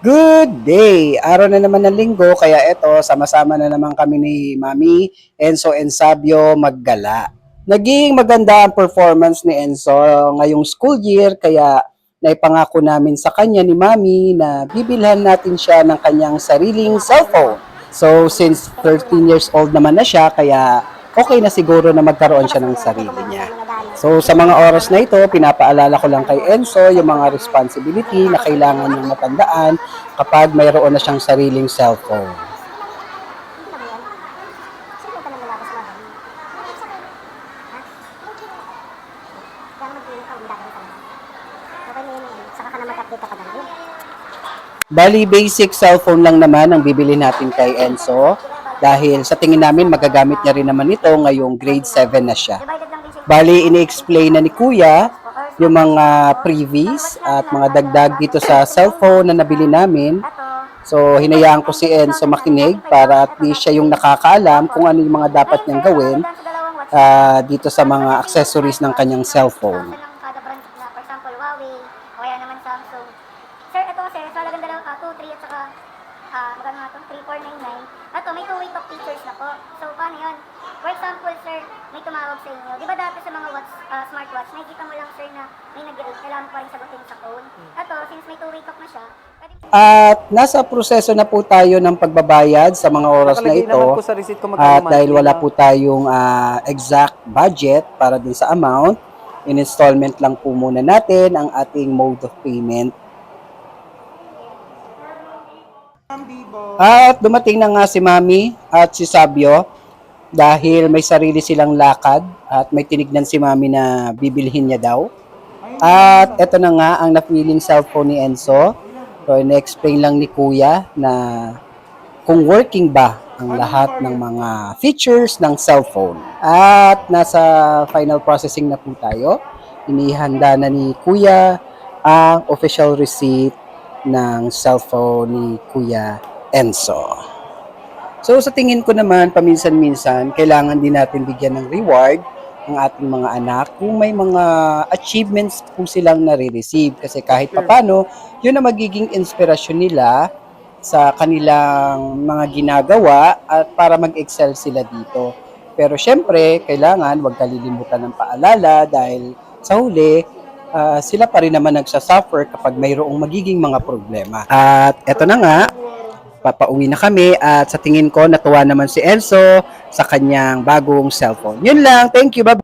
Good day! Araw na naman ng linggo, kaya eto, sama-sama na naman kami ni Mami Enzo and Sabio maggala. Naging maganda ang performance ni Enzo ngayong school year, kaya naipangako namin sa kanya ni Mami na bibilhan natin siya ng kanyang sariling cellphone. So, since 13 years old naman na siya, kaya okay na siguro na magkaroon siya ng sarili niya. So sa mga oras na ito, pinapaalala ko lang kay Enzo yung mga responsibility na kailangan niyang matandaan kapag mayroon na siyang sariling cellphone. Bali, basic cellphone lang naman ang bibili natin kay Enzo dahil sa tingin namin magagamit niya rin naman ito ngayong grade 7 na siya. Bali, ini-explain na ni Kuya yung mga previous at mga dagdag dito sa cellphone na nabili namin. So, hinayaan ko si Enzo makinig para at least siya yung nakakaalam kung ano yung mga dapat niyang gawin ah, dito sa mga accessories ng kanyang cellphone. Sir, ito sir, sa halagang dalawa, uh, 2, 3 at saka, ah, magkano nga ito, 3499. Ito, may two-way talk features na po. So, paano yun? For example, sir, may tumawag sa inyo. Di ba dati sa mga watch, ah, smartwatch, nakikita mo lang, sir, na may nag-rate, kailangan mo pa rin sagutin sa phone. Ito, since may two-way talk na siya, pwede At nasa proseso na po tayo ng pagbabayad sa mga oras na Nakalagay ito. naman po sa receipt ko magkano At monthly dahil wala na. po tayong ah, exact budget para dun sa amount, in installment lang po muna natin ang ating mode of payment. At dumating na nga si Mami at si Sabio dahil may sarili silang lakad at may tinignan si Mami na bibilhin niya daw. At eto na nga ang napiling cellphone ni Enzo. So, in-explain lang ni Kuya na kung working ba ang lahat ng mga features ng cellphone. At nasa final processing na po tayo. Inihanda na ni Kuya ang official receipt ng cellphone ni Kuya Enzo. So sa tingin ko naman, paminsan-minsan, kailangan din natin bigyan ng reward ang ating mga anak kung may mga achievements po silang nare-receive. Kasi kahit papano, yun ang magiging inspirasyon nila sa kanilang mga ginagawa at para mag-excel sila dito. Pero syempre, kailangan wag kalilimutan ng paalala dahil sa huli, ah, sila pa rin naman nagsasuffer kapag mayroong magiging mga problema. At eto na nga, papauwi na kami at sa tingin ko natuwa naman si Enzo sa kanyang bagong cellphone. Yun lang. Thank you. Bye.